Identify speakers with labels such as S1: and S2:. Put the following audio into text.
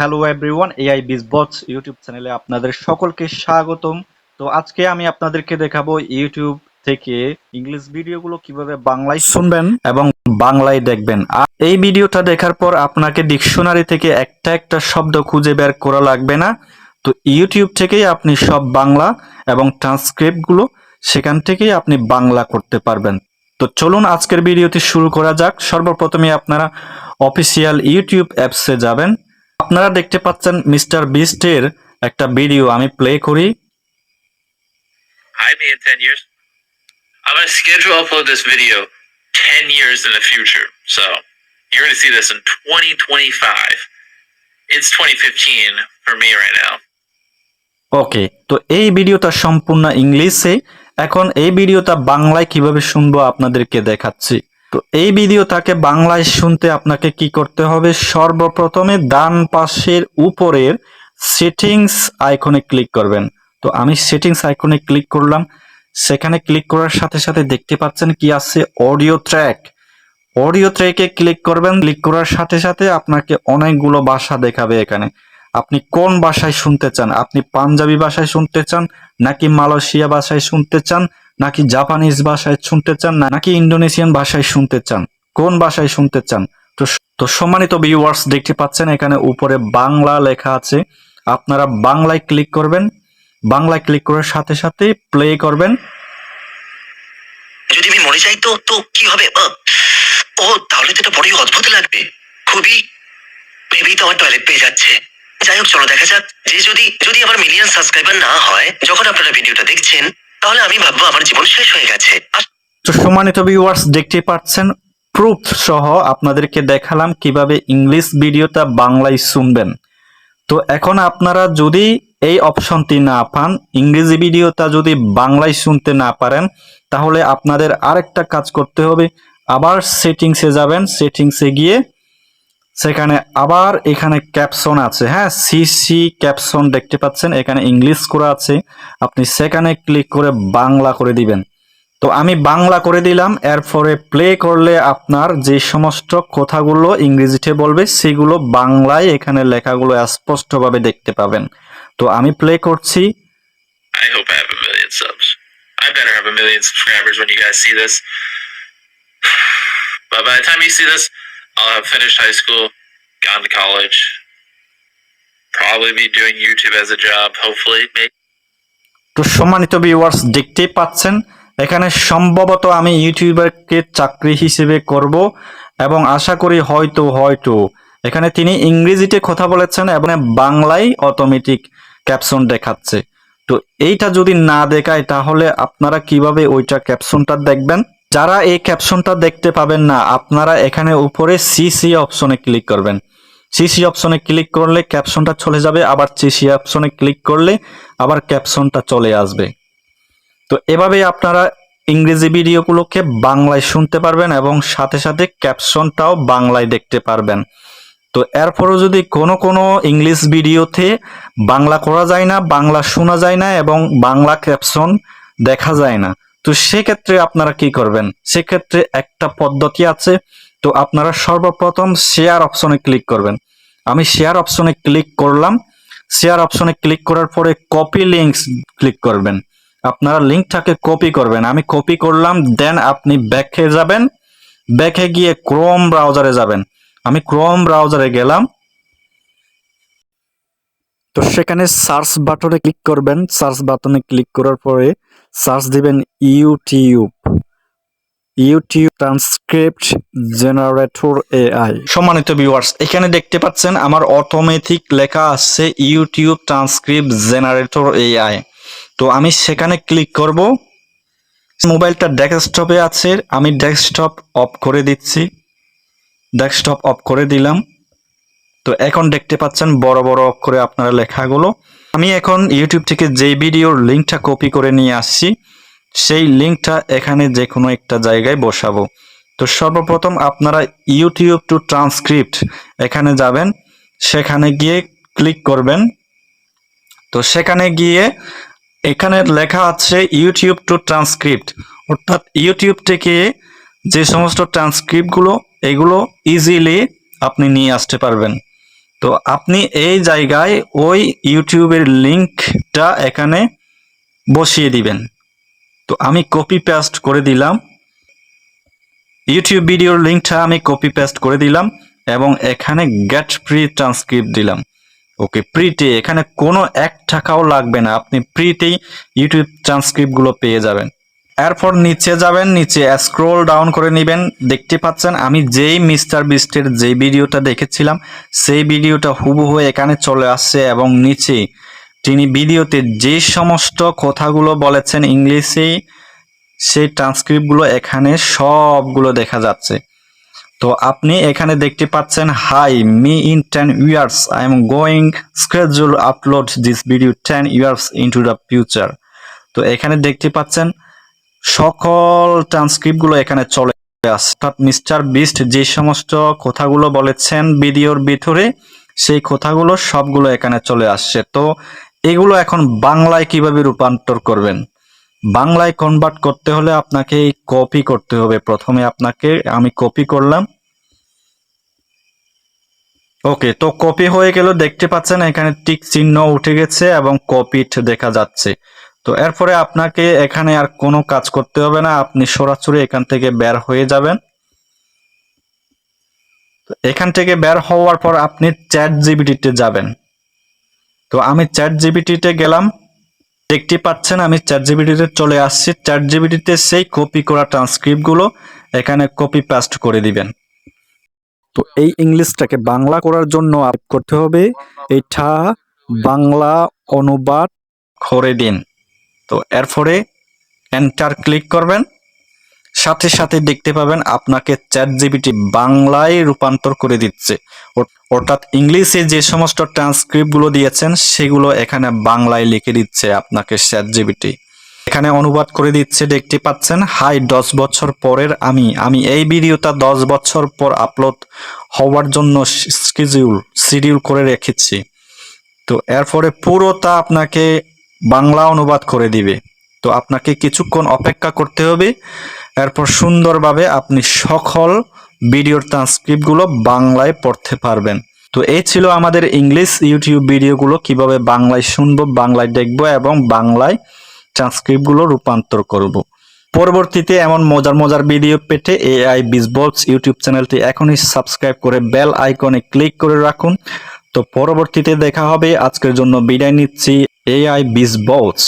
S1: Hello everyone AI BizBots YouTube চ্যানেলে আপনাদের সকলকে স্বাগতম। তো আজকে আমি আপনাদেরকে দেখাবো ইউটিউব থেকে ইংলিশ ভিডিওগুলো কীভাবে বাংলায় শুনবেন এবং বাংলায় দেখবেন। আর এই ভিডিওটা দেখার পর আপনাকে ডিকশনারি থেকে একটা একটা শব্দ খুঁজে বের করা লাগবে না। তো ইউটিউব থেকেই আপনি সব বাংলা এবং ট্রান্সক্রিপ্টগুলো সেখান থেকেই আপনি বাংলা করতে পারবেন। তো চলুন আজকের ভিডিওটি শুরু করা যাক। সর্বপ্রথমে আপনারা অফিসিয়াল ইউটিউব অ্যাপসে যাবেন। আপনারা দেখতে পাচ্ছেন মিস্টার বিস্টের একটা ভিডিও আমি প্লে করি
S2: Hi, me 10 years. I'm going to schedule upload this video 10 years in the future. So you're going to see this in 2025. It's 2015 for me right now.
S1: ওকে তো এই ভিডিওটা সম্পূর্ণ ইংলিশে এখন এই ভিডিওটা বাংলায় কীভাবে শুনব আপনাদেরকে দেখাচ্ছি তো এই ভিডিওটাকে বাংলায় শুনতে আপনাকে কি করতে হবে? সর্বপ্রথমে ডান পাশের উপরের সেটিংস আইকনে ক্লিক করবেন। তো আমি সেটিংস আইকনে ক্লিক করলাম। সেখানে ক্লিক করার সাথে সাথে দেখতে পাচ্ছেন কি আছে? Audio track. অডিও ট্র্যাকে ক্লিক করবেন। ক্লিক করার সাথে সাথে আপনাকে অনেকগুলো ভাষা দেখাবে এখানে। আপনি কোন ভাষায় শুনতে চান? আপনি পাঞ্জাবি ভাষায় শুনতে চান নাকি মালয়েশিয়া ভাষায় শুনতে চান? নাকি জাপানিজ ভাষায় শুনতে চান নাকি ইন্দোনেশিয়ান ভাষায় শুনতে চান? কোন ভাষায় শুনতে চান? তো তো সম্মানিত ভিউয়ার্স দেখতে পাচ্ছেন এখানে উপরে বাংলা লেখা আছে। আপনারা বাংলায় ক্লিক করবেন। বাংলায় ক্লিক করার সাথে সাথে প্লে করবেন।
S3: যদি আমি মরে যাই তো তো কি হবে? ও, তাহলে তো এটা বড়ই অদ্ভুত লাগবে। খুবই ভেবেই তো আমার টয়লেট পেয়ে যাচ্ছে। যাই হোক, চলো দেখা যাক। যে যদি যদি আমার মিলিয়ন সাবস্ক্রাইবার না হয়, যখন আপনারা ভিডিওটা দেখছেন তাহলে আমি ভাববো আমার জীবন শেষ হয়ে গেছে।
S1: তো সম্মানিত ভিউয়ার্স দেখতে পাচ্ছেন প্রুফ সহ আপনাদেরকে দেখালাম কীভাবে ইংলিশ ভিডিওটা বাংলায় শুনবেন। তো এখন আপনারা যদি এই অপশনটি না পান ইংরেজি ভিডিওটা যদি বাংলায় শুনতে না পারেন, তাহলে আপনাদের আরেকটা কাজ করতে হবে। আবার সেটিংসে যাবেন সেটিংসে গিয়ে সেখানে আবার এখানে ক্যাপশন আছে। হ্যাঁ সিসি ক্যাপশন দেখতে পাচ্ছেন এখানে ইংলিশ করা আছে। আপনি সেখানে ক্লিক করে বাংলা করে দিবেন। তো আমি বাংলা করে দিলাম এরপরে প্লে করলে আপনার যে সমস্ত কথাগুলো ইংরেজিতে বলবে সেগুলো বাংলায় এখানে লেখাগুলো স্পষ্টভাবে দেখতে পাবেন। তো আমি প্লে করছি।
S2: By the time you see this, I'll have finished high school, gone to college, probably be doing YouTube as a job, hopefully. Maybe.
S1: তো সম্মানিত ভিউয়ার্স দেখতেই পাচ্ছেন এখানে সম্ভবত আমি ইউটিউবারকে চাকরি হিসেবে করব এবং আশা করি হয়তো হয়তো এখানে তিনি ইংরেজিতে কথা বলেছেন এবং বাংলায় অটোমেটিক ক্যাপশন দেখাচ্ছে তো এইটা যদি না দেখায় তাহলে আপনারা কীভাবে ওইটা ক্যাপশনটা দেখবেন যারা এই ক্যাপশনটা দেখতে পাবেন না, আপনারা এখানে উপরে সিসি অপশনে ক্লিক করবেন। সিসি অপশনে ক্লিক করলে ক্যাপশনটা চলে যাবে, আবার সিসি অপশনে ক্লিক করলে আবার ক্যাপশনটা চলে আসবে। তো এভাবে আপনারা ইংরেজি ভিডিওগুলোকে বাংলায় শুনতে পারবেন এবং সাথে সাথে ক্যাপশনটাও বাংলায় দেখতে পারবেন। তো এরপরও যদি কোনো কোনো ইংলিশ ভিডিওতে বাংলা করা যায় না, বাংলা শোনা যায় না এবং বাংলা ক্যাপশন দেখা যায় না তো সেক্ষেত্রে আপনারা কি করবেন? সেক্ষেত্রে একটা পদ্ধতি আছে, তো আপনারা সর্বপ্রথম শেয়ার অপশনে ক্লিক করবেন। আমি শেয়ার অপশনে ক্লিক করলাম। শেয়ার অপশনে ক্লিক করার পরে কপি লিঙ্কস ক্লিক করবেন। আপনারা লিঙ্কটাকে কপি করবেন। আমি কপি করলাম দেন আপনি ব্যাকে যাবেন। ব্যাকে গিয়ে ক্রোম ব্রাউজারে যাবেন। আমি ক্রোম ব্রাউজারে গেলাম। তো সেখানে সার্চ বাটনে ক্লিক করবেন। সার্চ বাটনে ক্লিক করার পরে সার্চ দিবেন YouTube. YouTube transcript generator AI. সম্মানিত ভিউয়ার্স, এখানে দেখতে পাচ্ছেন আমার অটোমেটিক লেখা আছে ইউটিউব ট্রান্সক্রিপ্ট জেনারেটর এআই। তো আমি সেখানে ক্লিক করব। মোবাইলটা ডেস্কটপে আছে। আমি ডেস্কটপ অফ করে দিচ্ছি। ডেস্কটপ অফ করে দিলাম। তো এখন দেখতে পাচ্ছেন বড় বড় অক্ষরে আপনারা লেখাগুলো। আমি এখন ইউটিউব থেকে যেই ভিডিওর লিঙ্কটা কপি করে নিয়ে আসছি, সেই লিঙ্কটা এখানে যে কোনো একটা জায়গায় বসাবো। তো সর্বপ্রথম আপনারা ইউটিউব টু ট্রান্সক্রিপ্ট এখানে যাবেন, সেখানে গিয়ে ক্লিক করবেন। তো সেখানে গিয়ে এখানে লেখা আছে ইউটিউব টু ট্রান্সক্রিপ্ট অর্থাৎ ইউটিউব থেকে যে সমস্ত ট্রান্সক্রিপ্টগুলো এগুলো ইজিলি আপনি নিয়ে আসতে পারবেন। তো আপনি এই জায়গায় ওই ইউটিউবের লিংকটা এখানে বসিয়ে দিবেন। তো আমি কপি পেস্ট করে দিলাম। ইউটিউব ভিডিওর লিঙ্কটা আমি কপি পেস্ট করে দিলাম এবং এখানে গেট ফ্রি ট্রান্সক্রিপ্ট দিলাম। ওকে প্রিতে এখানে কোনো এক টাকাও লাগবে না। আপনি প্রিতেই ইউটিউব ট্রান্সক্রিপ্টগুলো পেয়ে যাবেন। এরপর নিচে যাবেন, নিচে স্ক্রোল ডাউন করে নেবেন। দেখতে পাচ্ছেন, আমি যেই মিস্টার বিস্টের যে ভিডিওটা দেখেছিলাম, সেই ভিডিওটা হুবহু এখানে চলে আসছে এবং নিচে তিনি ভিডিওতে যে সমস্ত কথাগুলো বলেছেন ইংলিশে, সেই ট্রান্সক্রিপ্টগুলো এখানে সবগুলো দেখা যাচ্ছে। তো আপনি এখানে দেখতে পাচ্ছেন hi me in ten years I am going schedule upload this video ten years into the future তো এখানে দেখতে পাচ্ছেন সকল ট্রান্সক্রিপ্টগুলো এখানে চলে আসছে অর্থাৎ মিস্টার বিস্ট যে সমস্ত কথাগুলো বলেছেন ভিডিওর ভিতরে, সেই কথাগুলো সবগুলো এখানে চলে আসছে তো এগুলো এখন বাংলায় কীভাবে রূপান্তর করবেন? বাংলায় কনভার্ট করতে হলে আপনাকে কপি করতে হবে। প্রথমে আপনাকে আমি কপি করলাম। ওকে, তো কপি হয়ে গেল। দেখতে পাচ্ছেন এখানে টিক চিহ্ন উঠে গেছে এবং কপিট দেখা যাচ্ছে। তো এরপরে আপনাকে এখানে আর কোনো কাজ করতে হবে না। আপনি সরাসরি এখান থেকে বের হয়ে যাবেন। এখান থেকে বের হওয়ার পর আপনি চ্যাট জিবিটিতে যাবেন। তো আমি চ্যাট জিবিটিতে গেলাম। দেখতে পাচ্ছেন, আমি চ্যাট জিবিটিতে চলে আসছি। চ্যাট জিবিটিতে সেই কপি করা ট্রান্সক্রিপ্টগুলো এখানে কপি পেস্ট করে দিবেন। তো এই ইংলিশটাকে বাংলা করার জন্য করতে হবে। এটা বাংলা অনুবাদ করে দিন। তো এরপরে এন্টার ক্লিক করবেন। সাথে সাথে দেখতে পাবেন আপনাকে চ্যাট জিবিটি বাংলায় রূপান্তর করে দিচ্ছে। অর্থাৎ ইংলিশে যে সমস্ত ট্রান্সক্রিপ্টগুলো দিয়েছেন, সেগুলো এখানে বাংলায় লিখে দিচ্ছে আপনাকে চ্যাট জিবিটি এখানে অনুবাদ করে দিচ্ছে, দেখতে পাচ্ছেন, হাই, দশ বছর পরের আমি। আমি এই ভিডিওটা দশ বছর পর আপলোড হওয়ার জন্য স্কেজিউল শিডিউল করে রেখেছি। তো এরপরে পুরোটা আপনাকে বাংলা অনুবাদ করে দিবে। তো আপনাকে কিছুক্ষণ অপেক্ষা করতে হবে। এরপর সুন্দরভাবে আপনি সকল ভিডিওর ট্রান্সক্রিপ্টগুলো বাংলায় পড়তে পারবেন। তো এই ছিল আমাদের ইংলিশ ইউটিউব ভিডিওগুলো, কীভাবে বাংলায় শুনব, বাংলায় দেখব এবং বাংলায় ট্রান্সক্রিপ্টগুলো রূপান্তর করব। পরবর্তীতে এমন মজার মজার ভিডিও পেতে এআই বিজবক্স ইউটিউব চ্যানেলটি এখনই সাবস্ক্রাইব করে বেল আইকনে ক্লিক করে রাখুন। তো পরবর্তীতে দেখা হবে। আজকের জন্য বিদায় নিচ্ছি। এআই বিজবক্স